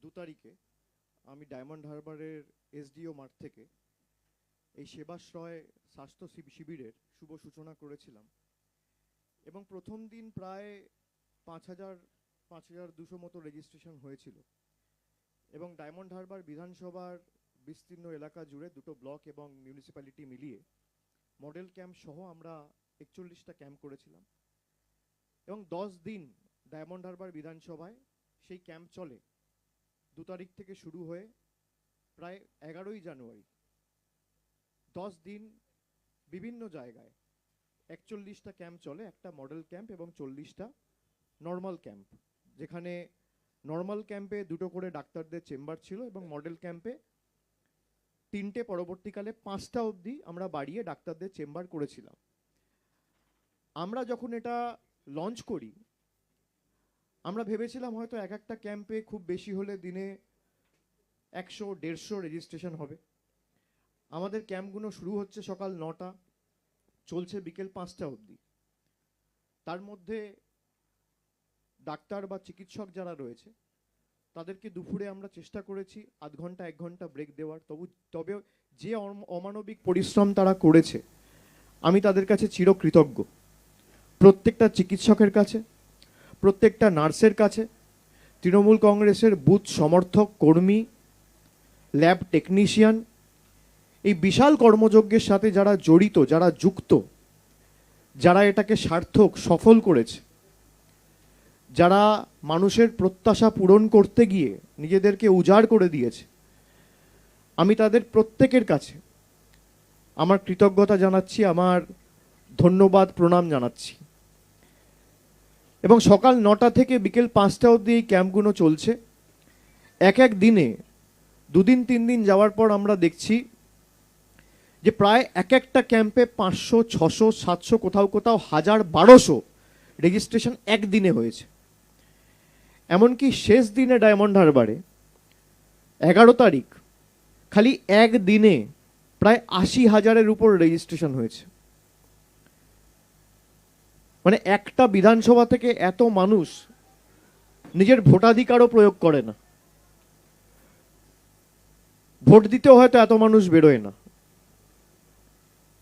দু তারিখে আমি ডায়মন্ড হারবারের এসডিও মাঠ থেকে এই সেবাশ্রয় স্বাস্থ্য শিবি- শিবিরের শুভ সূচনা করেছিলাম। এবং প্রথম দিন প্রায় পাঁচ হাজার পাঁচ হাজার দুশো মতো রেজিস্ট্রেশন হয়েছিল। এবং ডায়মন্ড হারবার বিধানসভার বিস্তীর্ণ এলাকা জুড়ে দুটো ব্লক এবং মিউনিসিপ্যালিটি মিলিয়ে মডেল ক্যাম্প সহ আমরা একচল্লিশটা ক্যাম্প করেছিলাম। এবং দশ দিন ডায়মন্ড হারবার বিধানসভায় সেই ক্যাম্প চলে। দু তারিখ থেকে শুরু হয়ে প্রায় এগারোই জানুয়ারি, দশ দিন বিভিন্ন জায়গায় একচল্লিশটা ক্যাম্প চলে, একটা মডেল ক্যাম্প এবং চল্লিশটা নর্মাল ক্যাম্প, যেখানে নর্মাল ক্যাম্পে দুটো করে ডাক্তারদের চেম্বার ছিল এবং মডেল ক্যাম্পে তিনটে পরবর্তীকালে পাঁচটা অবধি আমরা বাড়িয়ে ডাক্তারদের চেম্বার করেছিলাম। আমরা যখন এটা লঞ্চ করি আমরা ভেবেছিলাম হয়তো এক একটা ক্যাম্পে খুব বেশি হলে দিনে একশো, দেড়শো রেজিস্ট্রেশন হবে। আমাদের ক্যাম্পগুলো শুরু হচ্ছে সকাল নটা, চলছে বিকেল পাঁচটা অবধি। তার মধ্যে ডাক্তার বা চিকিৎসক যারা রয়েছে, তাদেরকে দুপুরে আমরা চেষ্টা করেছি আধ ঘণ্টা, এক ঘণ্টা ব্রেক দেওয়ার। তবু, তবে যে অম- অমানবিক পরিশ্রম তারা করেছে, আমি তাদের কাছে চিরকৃতজ্ঞ। প্রত্যেকটা চিকিৎসকের কাছে প্রত্যেকটা নার্সের কাছে, তৃণমূল কংগ্রেসের বুথ সমর্থক, কর্মী, ল্যাব টেকনিশিয়ান, এই বিশাল কর্মযজ্ঞের সাথে যারা জড়িত, যারা যুক্ত, যারা এটাকে সার্থক, সফল করেছে, যারা মানুষের প্রত্যাশা পূরণ করতে গিয়ে নিজেদেরকে উজাড় করে দিয়েছে, আমি তাদের প্রত্যেকের কাছে আমার কৃতজ্ঞতা জানাচ্ছি, আমার ধন্যবাদ, প্রণাম জানাচ্ছি। এবং সকাল নটা থেকে বিকেল পাঁচটা অবধি এই ক্যাম্পগুলো চলছে। এক এক দিনে, দুদিন, তিন দিন যাওয়ার পর আমরা দেখছি যে প্রায় এক একটা ক্যাম্পে পাঁচশো, ছশো, সাতশো, কোথাও কোথাও হাজার বারোশো রেজিস্ট্রেশন একদিনে হয়েছে। এমনকি শেষ দিনে ডায়মন্ড হারবারে এগারো তারিখ খালি এক দিনে প্রায় আশি হাজারের উপর রেজিস্ট্রেশন হয়েছে। মানে একটা বিধানসভা থেকে এত মানুষ নিজের ভোটাধিকারও প্রয়োগ করে না। ভোট দিতেও হয়তো এত মানুষ বেরোয় না।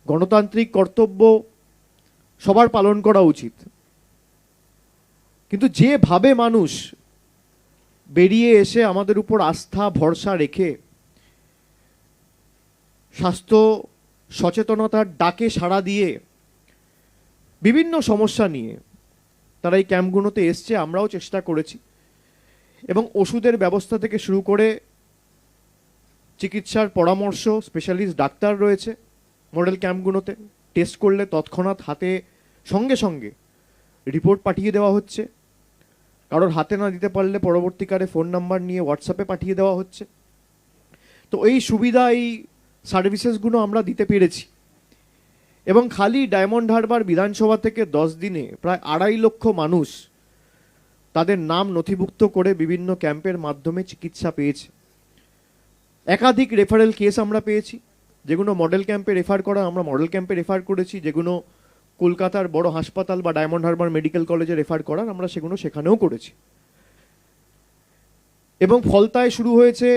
গণতান্ত্রিক কর্তব্য সবার পালন করা উচিত। কিন্তু যেভাবে মানুষ বেরিয়ে এসে আমাদের উপর আস্থা, ভরসা রেখে স্বাস্থ্য সচেতনতার ডাকে সাড়া দিয়ে বিভিন্ন সমস্যা নিয়ে তারা এই ক্যাম্পগুলোতে এসছে, আমরাও চেষ্টা করেছি। এবং ওষুধের ব্যবস্থা থেকে শুরু করে চিকিৎসার পরামর্শ স্পেশালিস্ট ডাক্তার রয়েছে মডেল ক্যাম্পগুলোতে। টেস্ট করলে তৎক্ষণাৎ হাতে সঙ্গে সঙ্গে রিপোর্ট পাঠিয়ে দেওয়া হচ্ছে। কারোর হাতে না দিতে পারলে পরবর্তীকালে ফোন নাম্বার নিয়ে হোয়াটসঅ্যাপে পাঠিয়ে দেওয়া হচ্ছে। তো এই সুবিধা, এই সার্ভিসেসগুলো আমরা দিতে পেরেছি। এবং খালি ডায়মন্ড হারবার বিধানসভা থেকে দশ দিনে প্রায় আড়াই লক্ষ মানুষ তাদের নাম নথিভুক্ত করে বিভিন্ন ক্যাম্পের মাধ্যমে চিকিৎসা পেয়েছে। একাধিক রেফারেল কেস আমরা পেয়েছি। যেগুলো মডেল ক্যাম্পে রেফার করা, আমরা মডেল ক্যাম্পে রেফার করেছি। যেগুলো কলকাতার বড় হাসপাতাল বা ডায়মন্ড হারবার মেডিকেল কলেজে রেফার করার, আমরা সেগুলো সেখানেও করেছি। এবং ফলতায় শুরু হয়েছে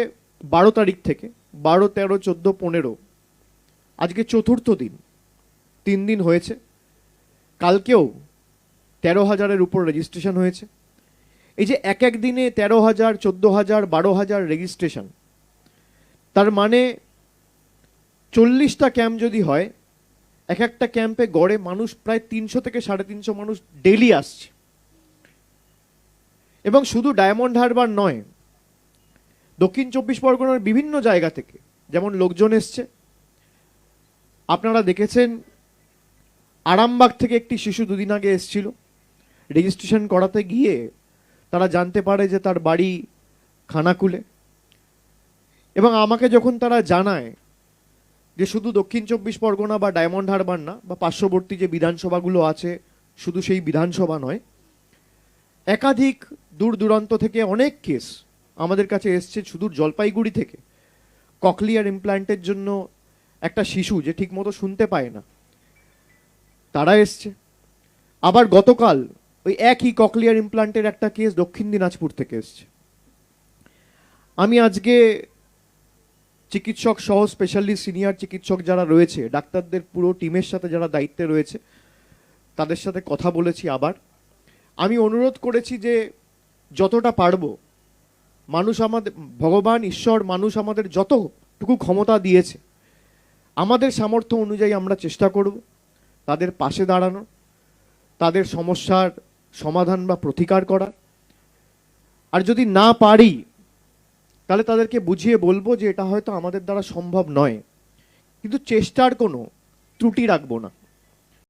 বারো তারিখ থেকে, বারো, তেরো, চোদ্দ, পনেরো। আজকে চতুর্থ দিন। তিন দিন হয়েছে। কালকেও তেরো হাজারের উপর রেজিস্ট্রেশন হয়েছে। এই যে এক এক দিনে তেরো হাজার, চোদ্দ হাজার, বারো হাজার রেজিস্ট্রেশন তার মানে চল্লিশটা ক্যাম্প যদি হয়, এক একটা ক্যাম্পে গড়ে মানুষ প্রায় তিনশো থেকে সাড়ে তিনশো মানুষ ডেলি আসছে। এবং শুধু ডায়মন্ড হারবার নয়, দক্ষিণ চব্বিশ পরগনার বিভিন্ন জায়গা থেকে যেমন লোকজন এসছে, আপনারা দেখেছেন আরামবাগ থেকে একটি শিশু দুদিন আগে এসেছিল। রেজিস্ট্রেশন করাতে গিয়ে তারা জানতে পারে যে তার বাড়ি খানাকুলে। এবং আমাকে যখন তারা জানায় যে শুধু দক্ষিণ চব্বিশ পরগনা বা ডায়মন্ড হারবার না, বা পার্শ্ববর্তী যে বিধানসভাগুলো আছে, শুধু সেই বিধানসভা নয়, একাধিক দূর দূরান্ত থেকে অনেক কেস আমাদের কাছে এসছে সুদূর জলপাইগুড়ি থেকে। ককলিয়ার ইমপ্ল্যান্টের জন্য একটা শিশু যে ঠিকমতো শুনতে পায় না। তারা এসছে। আবার গতকাল ওই একই ককলিয়ার ইমপ্লান্টের একটা কেস দক্ষিণ দিনাজপুর থেকে এসছে। আমি আজকে চিকিৎসক সহ স্পেশালি সিনিয়র চিকিৎসক যারা রয়েছে, ডাক্তারদের পুরো টিমের সাথে যারা দায়িত্বে রয়েছে, তাদের সাথে কথা বলেছি আবার। আমি অনুরোধ করেছি যে যতটা পারব, মানুষ আমাদের, ভগবান, ঈশ্বর, মানুষ আমাদের যতটুকু ক্ষমতা দিয়েছে, আমাদের সামর্থ্য অনুযায়ী আমরা চেষ্টা করব। তাদের পাশে দাঁড়ানো, তাদের সমস্যার সমাধান বা প্রতিকার করার আর যদি না পারি, তাহলে তাদেরকে বুঝিয়ে বলব যে এটা হয়তো আমাদের দ্বারা সম্ভব নয়। কিন্তু চেষ্টার কোনো ত্রুটি রাখব না।